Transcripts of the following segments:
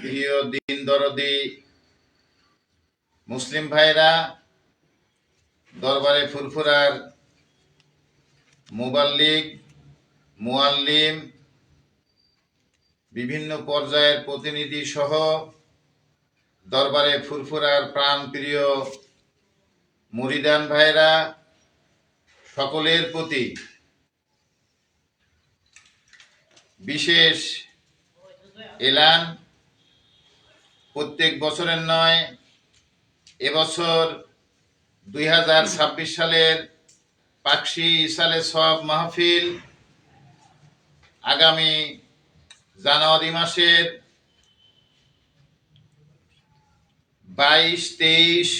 প্রিয় দিন দরদি, মুসলিম ভাইরা, দরবারে ফুরফুরার মুবাল্লিক মুআল্লিম বিভিন্ন পর্যায়ের প্রতিনিধি সহ দরবারে ফুরফুরার প্রাণ প্রিয় মুরিদান ভাইরা, সকলের প্রতি বিশেষ এলান প্রত্যেক বছরের নয়, এবছর দুই হাজার ছাব্বিশ সালের পাকশি ইসালে সব মাহফিল আগামী জানুয়ারি মাসের বাইশ, তেইশ,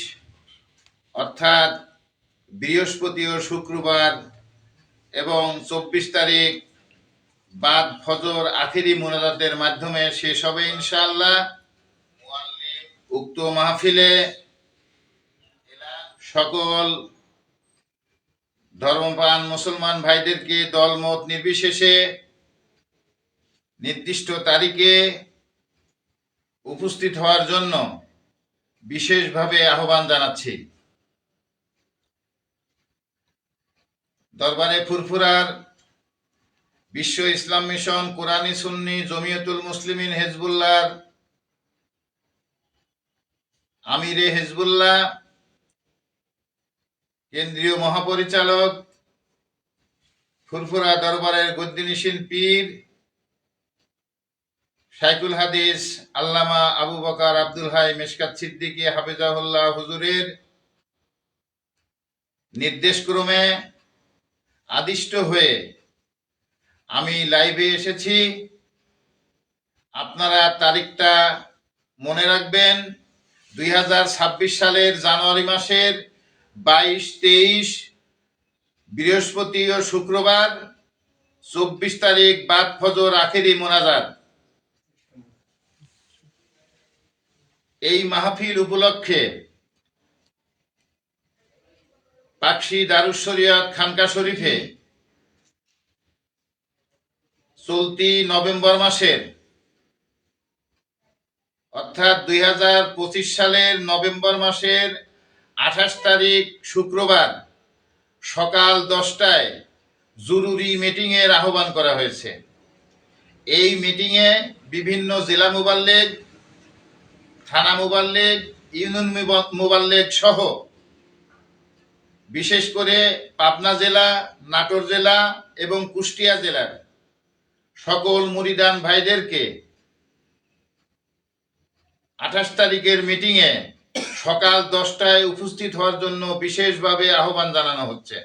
অর্থাৎ বৃহস্পতি ও শুক্রবার এবং চব্বিশ তারিখ বাদ ফজর আখেরি মোনাজাতের মাধ্যমে শেষ হবে ইনশাআল্লাহ। উক্ত মাহফিলে সকল ধর্মপ্রাণ মুসলমান ভাইদেরকে দলমত নির্বিশেষে নির্দিষ্ট তারিখে উপস্থিত হওয়ার জন্য বিশেষভাবে আহ্বান জানাচ্ছি। দরবারে ফুরফুরার বিশ্ব ইসলাম মিশন, কোরআনী সুন্নি, জমিয়তুল মুসলিমিন হেজবুল্লাহর আমিরে হেজবুল্লাহ। কেন্দ্রীয় মহাপরিচালক, ফুরফুরা দরবারের গদ্দিনিসীন পীর, শাইকুল হাদিস, আল্লামা আবু বকার আব্দুল হাই মেশকাত সিদ্দিকী হাফিজাহুল্লাহ হুজুরের নির্দেশক্রমে আদিষ্ট হয়ে আমি লাইভে এসেছি। আপনারা তারিখটা মনে রাখবেন, দুই হাজার ছাব্বিশ সালের জানুয়ারি মাসের বাইশ, তেইশ, বৃহস্পতি ও শুক্রবার, চব্বিশ তারিখ বাদ ফজর, আখেরি মোনাজাত। এই মাহফিল উপলক্ষে পাকশি দারুস শরিয়ত খানকা শরীফে চলতি নভেম্বর মাসের, অর্থাৎ দুই হাজার পঁচিশ সালের নভেম্বর মাসের আঠাশ তারিখ শুক্রবার সকাল দশটায় জরুরি মিটিংয়ের আহ্বান করা হয়েছে। এই মিটিংয়ে বিভিন্ন জেলা মোবাল্লেগ থানা মোবাল্লেগ ইউনিয়ন মোবাল্লেগ সহ বিশেষ করে পাবনা জেলা, নাটোর জেলা এবং কুষ্টিয়া জেলার সকল মুরিদান ভাইদেরকে আঠাশ তারিখের মিটিংয়ে সকাল দশটায় উপস্থিত হওয়ার জন্য বিশেষভাবে আহ্বান জানানো হচ্ছে।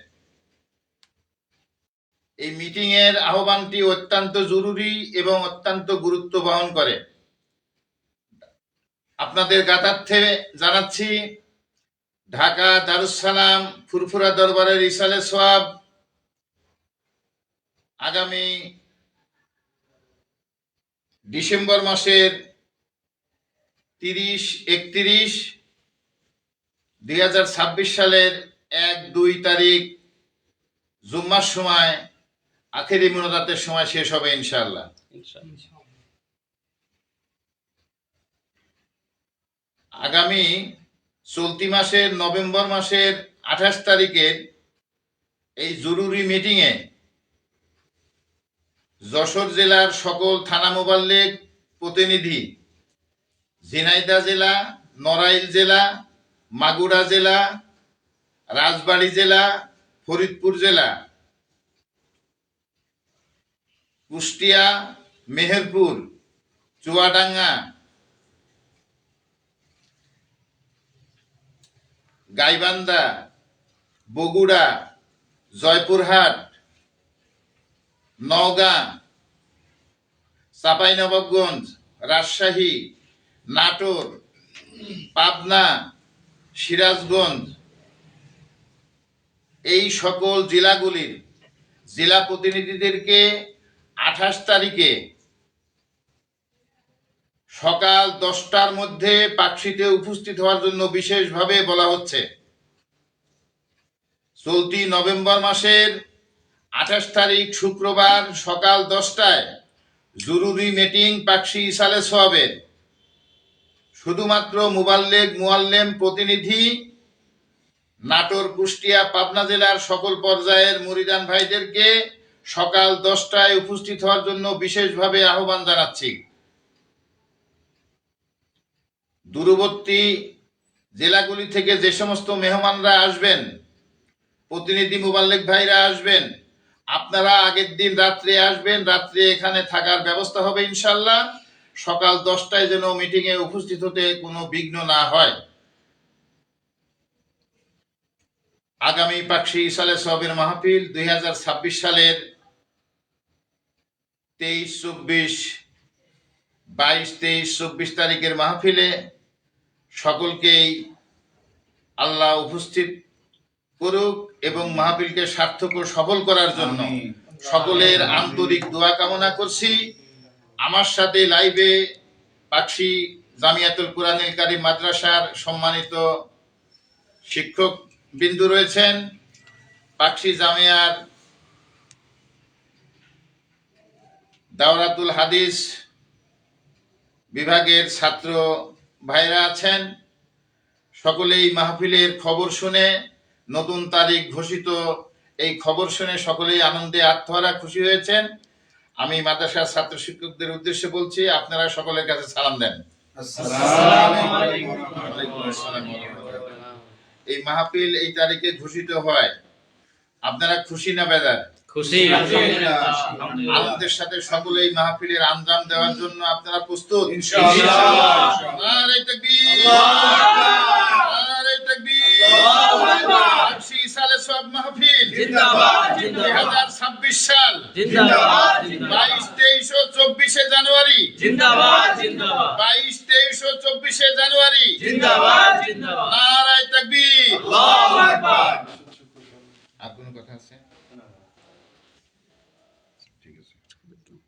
এই মিটিং এর আহ্বানটি অত্যন্ত জরুরি এবং অত্যন্ত গুরুত্ব বহন করে। আপনাদের গাতার্থে জানাচ্ছি, ঢাকা দারুসালাম ফুরফুরা দরবারের ইসালে সোয়াব, আগামী ডিসেম্বর মাসের তিরিশ, একত্রিশ, দুই সালের এক, দুই তারিখ জুম্মার সময়, আখেরি মোনাজাতের সময় শেষ হবে ইনশাল্লাহ আগামী চলতি মাসের নভেম্বর মাসের আঠাশ তারিখের এই জরুরি মিটিংয়ে যশোর জেলার সকল থানা মোবাল্লিক প্রতিনিধি, ঝিনাইদা জেলা, নড়াইল জেলা, মাগুরা জেলা, রাজবাড়ী জেলা, ফরিদপুর জেলা, কুষ্টিয়া, মেহেরপুর, চুয়াডাঙ্গা, গাইবান্ধা, বগুড়া, জয়পুরহাট নওগাঁ, চাঁপাইনবাবগঞ্জ, রাজশাহী, নাটোর, পাবনা, সিরাজগঞ্জ। এই সকল জেলাগুলির জেলা প্রতিনিধিদেরকে আঠাশ তারিখে সকাল দশটার মধ্যে পাকশিতে উপস্থিত হওয়ার জন্য বিশেষভাবে বলা হচ্ছে। চলতি নভেম্বর মাসের আঠাশ তারিখ শুক্রবার সকাল দশটায় জরুরি মিটিং পাকশি ইসালে সোয়াবের। শুধুমাত্র মুবাল্লেগ মুয়াল্লেম প্রতিনিধি, নাটোর, কুষ্টিয়া, পাবনা জেলার সকল পর্যায়ের মুরিদান ভাইদেরকে সকাল দশটায় উপস্থিত হওয়ার জন্য বিশেষভাবে আহ্বান জানাচ্ছি। দূরবর্তী জেলাগুলি থেকে যে সমস্ত মেহমানরা আসবেন, প্রতিনিধি মুবাল্লেক ভাইরা আসবেন আপনারা আগের দিন রাত্রে আসবেন, রাত্রে এখানে থাকার ব্যবস্থা হবে ইনশাল্লাহ সকাল দশটায় যেন মিটিংয়ে উপস্থিত হতে কোনো বিঘ্ন না হয়। আগামী পাকশি সালে সবের মাহফিল দুই হাজার ছাব্বিশ সালের তেইশ, চব্বিশ, বাইশ, তেইশ, চব্বিশ তারিখের মাহফিলে সকলকেই আল্লাহ উপস্থিত করুক এবং মাহফিলকে সার্থক ও সফল করার জন্য সকলের আন্তরিক দোয়া কামনা করছি। আমার সাথে লাইভে পাকশি জামিয়াতুল কুরআনুল কারীম মাদ্রাসার সম্মানিত শিক্ষক বিন্দু রয়েছেন। পাকশি জামিয়ার দাওরাতুল হাদিস বিভাগের ছাত্র ভাইরা আছেন। সকলেই মাহফিলের খবর শুনে নতুন তারিখ ঘোষিত। এই খবর শুনে সকলেই আনন্দে আত্মহারা খুশি হয়েছেন। আমি মাদ্রাসার ছাত্র শিক্ষকদের উদ্দেশ্যে বলছি আপনারা সকলের কাছে সালাম দেন। আসসালামু আলাইকুম। ওয়ালাইকুম আসসালাম ওয়া রাহমাতুল্লাহ। এই মাহফিল এই তারিখে ঘোষিত হয়। আপনারা খুশি না বেদার খুশি। আনন্দের সাথে সকলে এই মাহফিলের আঞ্জাম দেওয়ার জন্য আপনারা প্রস্তুত? ইনশাআল্লাহ। মাহফিল। জিন্দাবাদ, জিন্দাবাদ। 2026 সাল। বাইশ তেইশ ও চব্বিশে জানুয়ারি। বাইশ তেইশ ও চব্বিশে জানুয়ারি। নারায় তাকবীর।